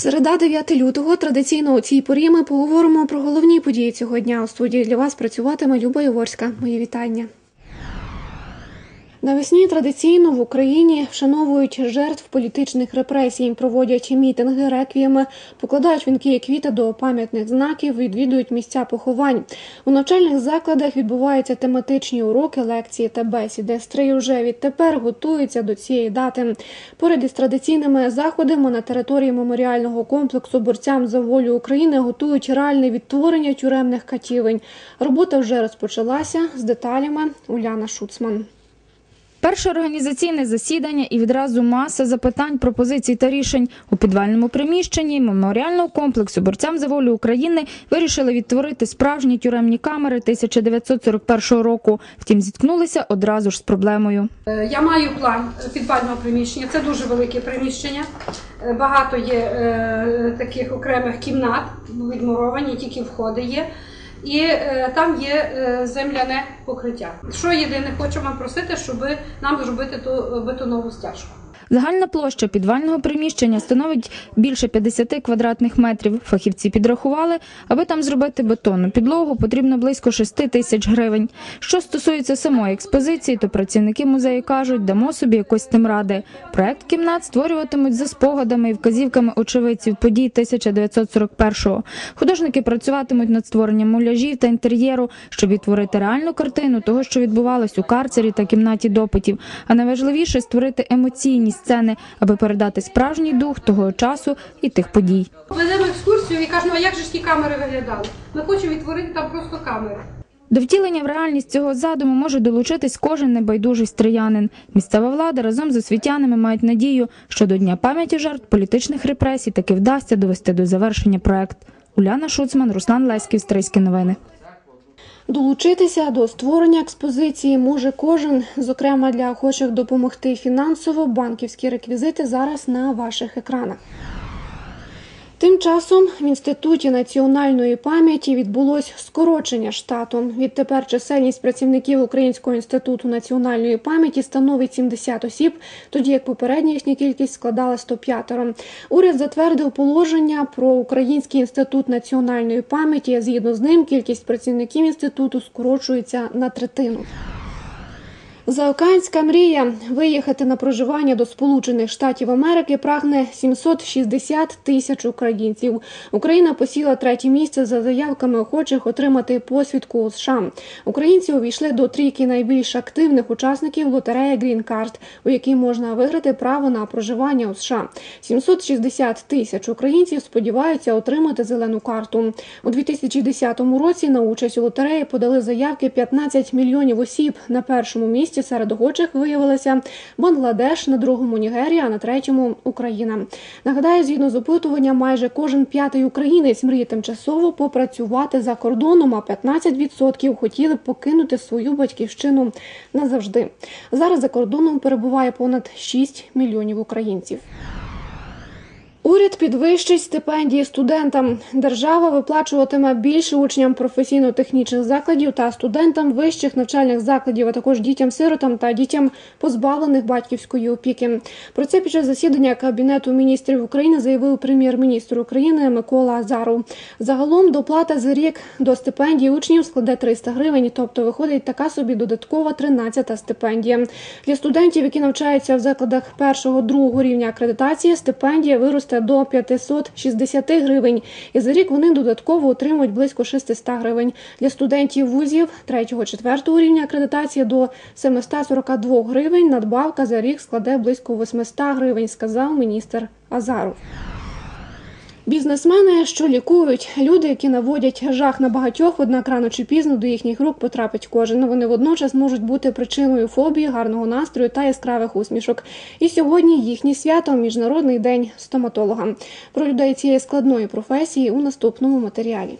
Середа 9 лютого традиційно у цій порі ми поговоримо про головні події цього дня. У студії для вас працюватиме Люба Єворська. Мої вітання. Навесні традиційно в Україні вшановують жертв політичних репресій, проводять мітинги, реквієми, покладають вінки і квіти до пам'ятних знаків, відвідують місця поховань. У навчальних закладах відбуваються тематичні уроки, лекції та бесіди. Стрий вже відтепер готуються до цієї дати. Поряд із традиційними заходами на території меморіального комплексу борцям за волю України готують реальне відтворення тюремних катівень. Робота вже розпочалася з деталями. Уляна Шуцман. Перше організаційне засідання і відразу маса запитань, пропозицій та рішень у підвальному приміщенні меморіального комплексу борцям за волю України вирішили відтворити справжні тюремні камери 1941 року. Втім, зіткнулися одразу ж з проблемою. Е, Я маю план підвального приміщення. Це дуже велике приміщення. Е, Багато є е, таких окремих кімнат, відмуровані, тільки входи є. І е, там є е, земляне покриття. Що єдине, вам просити, щоб нам зробити ту е, бетонову стяжку. Загальна площа підвального приміщення становить більше 50 квадратних метрів. Фахівці підрахували, аби там зробити бетонну підлогу, потрібно близько 6 тисяч гривень. Що стосується самої експозиції, то працівники музею кажуть, дамо собі якось тим ради. Проект кімнат створюватимуть за спогадами і вказівками очевидців подій 1941-го. Художники працюватимуть над створенням муляжів та інтер'єру, щоб відтворити реальну картину того, що відбувалось у карцері та кімнаті допитів. А найважливіше створити емоційні сцени, аби передати справжній дух того часу і тих подій. Ведемо екскурсію і кажемо, як же ж ті камери виглядали? Ми хочемо відтворити там просто камери. До втілення в реальність цього задуму може долучитись кожен небайдужий стріянин. Місцева влада разом з освітянами мають надію, що до Дня пам'яті жертв політичних репресій таки вдасться довести до завершення проект. Уляна Шуцман, Руслан Леськів, Стрийські новини. Долучитися до створення експозиції може кожен, зокрема для охочих допомогти фінансово. Банківські реквізити зараз на ваших екранах. Тим часом в інституті національної пам'яті відбулось скорочення штату. Відтепер чисельність працівників Українського інституту національної пам'яті становить 70 осіб, тоді як попередня їхня кількість складала 105. Уряд затвердив положення про Український інститут національної пам'яті. Згідно з ним, кількість працівників інституту скорочується на третину. Заокеанська мрія виїхати на проживання до Сполучених Штатів Америки прагне 760 тисяч українців. Україна посіла третє місце за заявками охочих отримати посвідку у США. Українці увійшли до трійки найбільш активних учасників лотереї Green Card, у якій можна виграти право на проживання у США. 760 тисяч українців сподіваються отримати зелену карту. У 2010 році на участь у лотереї подали заявки 15 мільйонів осіб. На першому місці серед охочих виявилися Бангладеш, на другому Нігерія, а на третьому Україна. Нагадаю, згідно з опитуванням, майже кожен п'ятий українець мріє тимчасово попрацювати за кордоном, а 15% хотіли покинути свою батьківщину назавжди. Зараз за кордоном перебуває понад 6 мільйонів українців. Уряд підвищить стипендії студентам. Держава виплачуватиме більше учням професійно-технічних закладів та студентам вищих навчальних закладів, а також дітям-сиротам та дітям позбавлених батьківської опіки. Про це під час засідання Кабінету міністрів України заявив прем'єр-міністр України Микола Азаров. Загалом доплата за рік до стипендії учнів складе 300 гривень, тобто виходить така собі додаткова 13-та стипендія. Для студентів, які навчаються в закладах першого-другого рівня акредитації, стипендія виросте до 560 гривень. І за рік вони додатково отримують близько 600 гривень. Для студентів вузів 3-4 рівня акредитації до 742 гривень. Надбавка за рік складе близько 800 гривень, сказав міністр Азаров. Бізнесмени, що лікують, люди, які наводять жах на багатьох, однак рано чи пізно до їхніх рук потрапить кожен. Вони водночас можуть бути причиною фобії, гарного настрою та яскравих усмішок. І сьогодні їхнє свято міжнародний день стоматолога. Про людей цієї складної професії у наступному матеріалі.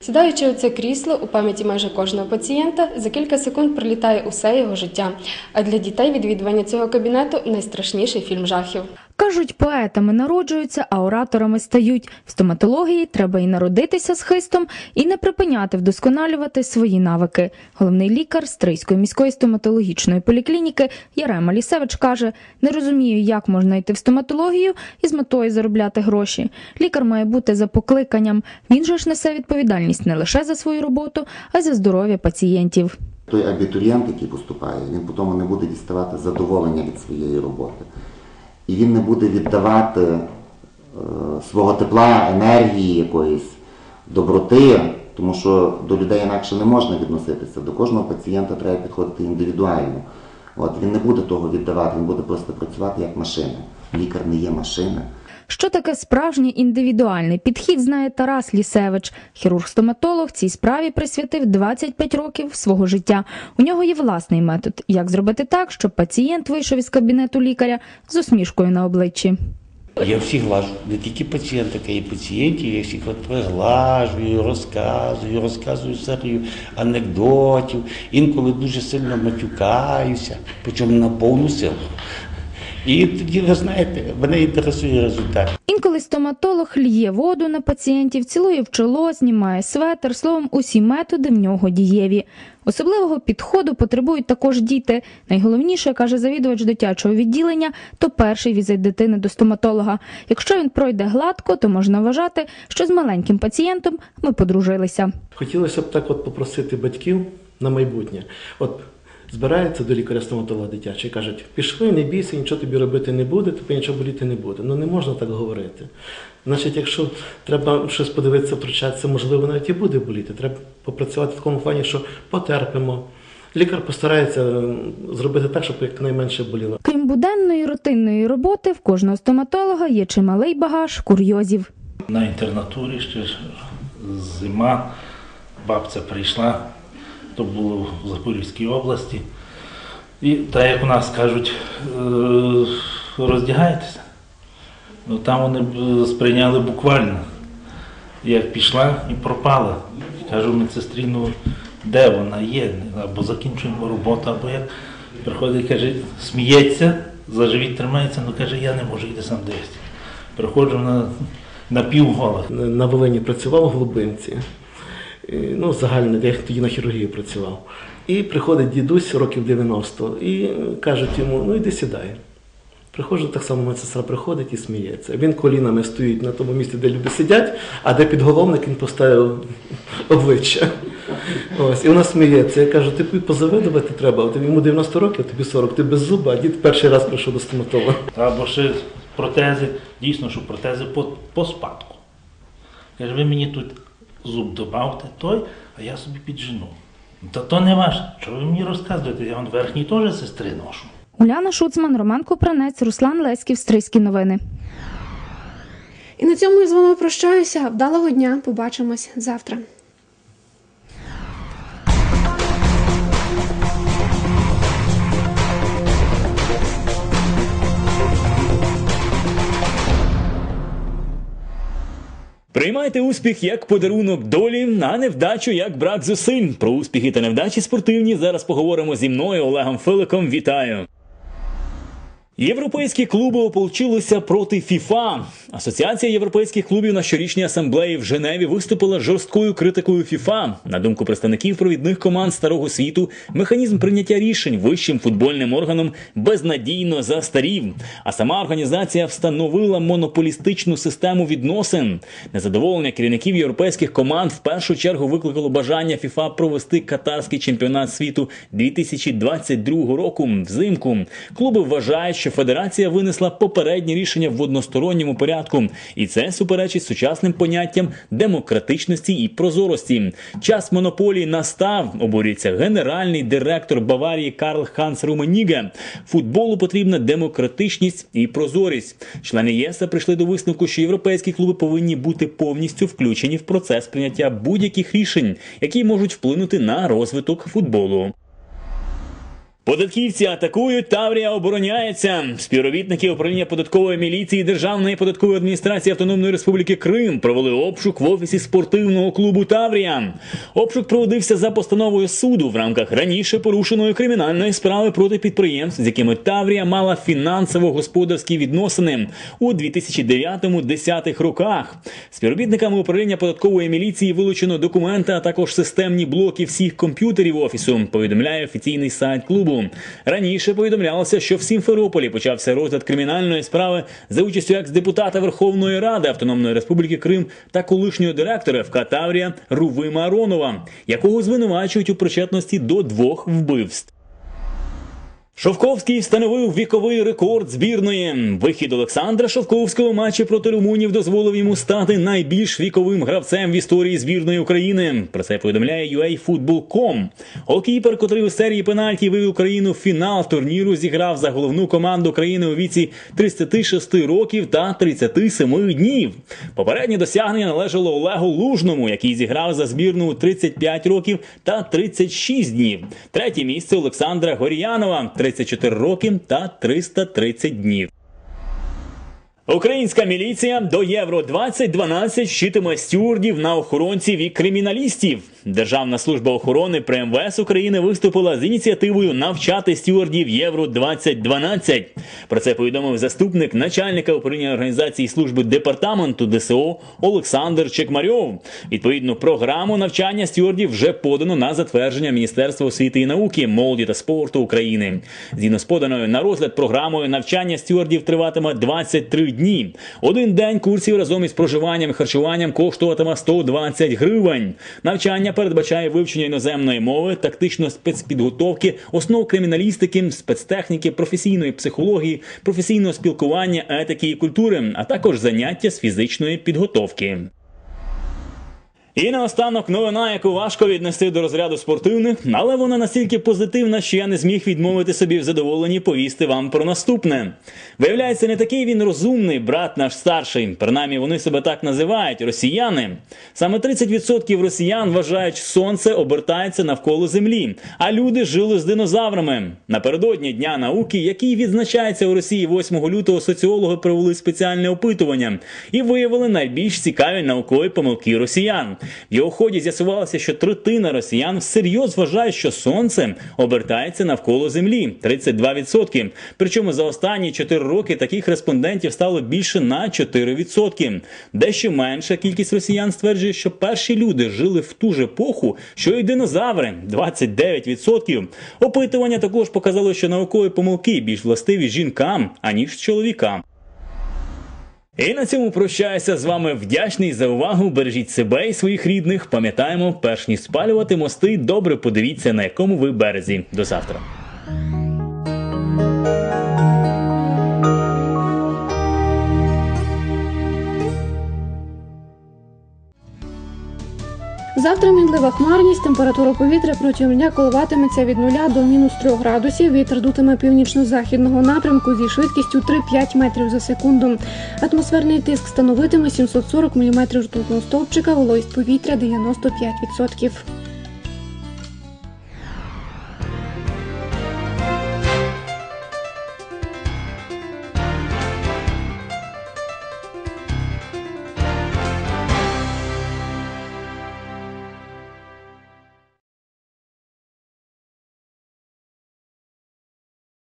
Сідаючи у це крісло у пам'яті майже кожного пацієнта, за кілька секунд пролітає усе його життя. А для дітей відвідування цього кабінету найстрашніший фільм жахів. Кажуть, поетами народжуються, а ораторами стають. В стоматології треба і народитися з хистом, і не припиняти вдосконалювати свої навики. Головний лікар Стрийської міської стоматологічної поліклініки Ярема Лісевич каже: не розумію, як можна йти в стоматологію і з метою заробляти гроші. Лікар має бути за покликанням. Він же ж несе відповідальність не лише за свою роботу, а й за здоров'я пацієнтів. Той абітурієнт, який поступає, він потім не буде діставати задоволення від своєї роботи. І він не буде віддавати е, свого тепла, енергії якоїсь, доброти, тому що до людей інакше не можна відноситися. До кожного пацієнта треба підходити індивідуально. От, він не буде того віддавати, він буде просто працювати як машина. Лікар не є машина. Що таке справжній індивідуальний підхід, знає Тарас Лісевич. Хірург-стоматолог цій справі присвятив 25 років свого життя. У нього є власний метод, як зробити так, щоб пацієнт вийшов із кабінету лікаря з усмішкою на обличчі. Я всіх глажу, не тільки пацієнток, а й пацієнтів, я всіх от приглажую, розказую, розказую серію анекдотів, інколи дуже сильно матюкаюся, причому на повну силу. І тоді, ви знаєте, мене інтересує результат. Інколи стоматолог лє воду на пацієнтів, цілує в чоло, знімає светр. Словом, усі методи в нього дієві. Особливого підходу потребують також діти. Найголовніше, каже завідувач дитячого відділення, то перший візит дитини до стоматолога. Якщо він пройде гладко, то можна вважати, що з маленьким пацієнтом ми подружилися. Хотілося б так от попросити батьків на майбутнє. От збираються до лікаря-стоматолога дитячого і кажуть, пішли, не бійся, нічого тобі робити не буде, тобі нічого боліти не буде. Ну не можна так говорити. Значить, якщо треба щось подивитися, втручатися, можливо, навіть і буде боліти. Треба попрацювати в такому плані, що потерпимо. Лікар постарається зробити так, щоб якнайменше боліло. Крім буденної рутинної роботи, в кожного стоматолога є чималий багаж курйозів. на інтернатурі ще ж зима, бабця прийшла, то було в Запорізькій області. І так як у нас кажуть, е, роздягайтеся. Ну там вони сприйняли буквально. Як пішла і пропала. Кажу медсестрі, ну де вона є? Або закінчуємо роботу, або як приходить, каже, сміється, за живіт тримається, ну каже, я не можу йти сам дивитися. Приходжу на, на півгола. На Волині працював в глибинці. Ну, загально, я тоді на хірургії працював. І приходить дідусь років 90 і кажуть йому, ну йди сідай. Приходжу, так само медсестра приходить і сміється. Він колінами стоїть на тому місці, де люди сидять, а де підголовник він поставив обличчя. Ось, і вона сміється. Я кажу, тобі позавидувати треба, от йому 90 років, тобі 40, ти без зуба, а дід перший раз прийшов до стоматолога. Або ще протези, дійсно, що протези по, по спадку. Каже, ви мені тут зуб добавте той, а я собі піджену. Та то не ваше. Чого ви мені розказуєте? Я вам верхній теж сестри ношу. Уляна Шуцман, Роман Копранець, Руслан Леськів, Стрийські новини. І на цьому я з вами прощаюся. Вдалого дня. Побачимось завтра. Приймайте успіх як подарунок долі, а невдачу як брак зусиль. Про успіхи та невдачі спортивні зараз поговоримо зі мною Олегом Филиком. Вітаю. Європейські клуби ополчилися проти ФІФА. Асоціація європейських клубів на щорічній асамблеї в Женеві виступила жорсткою критикою ФІФА. На думку представників провідних команд старого світу, механізм прийняття рішень вищим футбольним органом безнадійно застарів. А сама організація встановила монополістичну систему відносин. Незадоволення керівників європейських команд в першу чергу викликало бажання ФІФА провести катарський чемпіонат світу 2022 року взимку. Клуби вважають, що федерація винесла попереднє рішення в односторонньому порядку, і це суперечить сучасним поняттям демократичності і прозорості. Час монополії настав. Обурюється генеральний директор Баварії Карл Ханс Руменіге. Футболу потрібна демократичність і прозорість. Члени ЄСа прийшли до висновку, що європейські клуби повинні бути повністю включені в процес прийняття будь-яких рішень, які можуть вплинути на розвиток футболу. Податківці атакують, Таврія обороняється. Співробітники управління податкової міліції Державної податкової адміністрації Автономної Республіки Крим провели обшук в офісі спортивного клубу Таврія. Обшук проводився за постановою суду в рамках раніше порушеної кримінальної справи проти підприємств, з якими Таврія мала фінансово-господарські відносини у 2009-10 роках. Співробітниками управління податкової міліції вилучено документи, а також системні блоки всіх комп'ютерів офісу. Повідомляє офіційний сайт клубу. Раніше повідомлялося, що в Сімферополі почався розгляд кримінальної справи за участю екс-депутата Верховної Ради Автономної Республіки Крим та колишнього директора ФК Таврія Рувима Аронова, якого звинувачують у причетності до двох вбивств. Шовковський встановив віковий рекорд збірної. Вихід Олександра Шовковського в матчі проти румунів дозволив йому стати найбільш віковим гравцем в історії збірної України. Про це повідомляє UAFootball.com. Голкіпер, котрий у серії пенальті вивів Україну в фінал турніру, зіграв за головну команду країни у віці 36 років та 37 днів. Попереднє досягнення належало Олегу Лужному, який зіграв за збірну у 35 років та 36 днів. Третє місце Олександра Горіянова 34 роки та 330 днів. Українська міліція до Євро 2012 щитиме стюардів на охоронців і криміналістів. Державна служба охорони при МВС України виступила з ініціативою навчати стюардів Євро 2012. Про це повідомив заступник начальника управління організації служби департаменту ДСО Олександр Чекмарьов. Відповідну програму навчання стюардів вже подано на затвердження Міністерства освіти і науки, молоді та спорту України. Згідно з поданою на розгляд програмою навчання стюардів триватиме 23 дні. Один день курсів разом із проживанням і харчуванням коштуватиме 120 гривень. Навчання передбачає вивчення іноземної мови, тактичної спецпідготовки, основ криміналістики, спецтехніки, професійної психології, професійного спілкування, етики і культури, а також заняття з фізичної підготовки. І наостанок новина, яку важко віднести до розряду спортивних, але вона настільки позитивна, що я не зміг відмовити собі в задоволенні повісти вам про наступне. Виявляється, не такий він розумний, брат наш старший. Принаймні вони себе так називають росіяни. Саме 30% росіян вважають, що сонце обертається навколо землі, а люди жили з динозаврами. Напередодні дня науки, який відзначається у Росії 8 лютого, соціологи провели спеціальне опитування і виявили найбільш цікаві наукові помилки росіян. В його ході з'ясувалося, що третина росіян всерйоз вважають, що сонце обертається навколо землі 32%. Причому за останні 4 роки таких респондентів стало більше на 4%. Дещо менша кількість росіян стверджує, що перші люди жили в ту ж епоху, що й динозаври 29%. Опитування також показало, що наукові помилки більш властиві жінкам аніж чоловікам. І на цьому прощаюся з вами вдячний за увагу. Бережіть себе і своїх рідних. Пам'ятаємо, перш ніж спалювати мости, добре подивіться, на якому ви березі. До завтра. Завтра мінлива хмарність, температура повітря протягом дня коливатиметься від 0 до мінус 3 градусів. Вітер дутиме північно-західного напрямку зі швидкістю 3-5 метрів за секунду. Атмосферний тиск становитиме 740 мм ртутного стовпчика, вологість повітря 95%.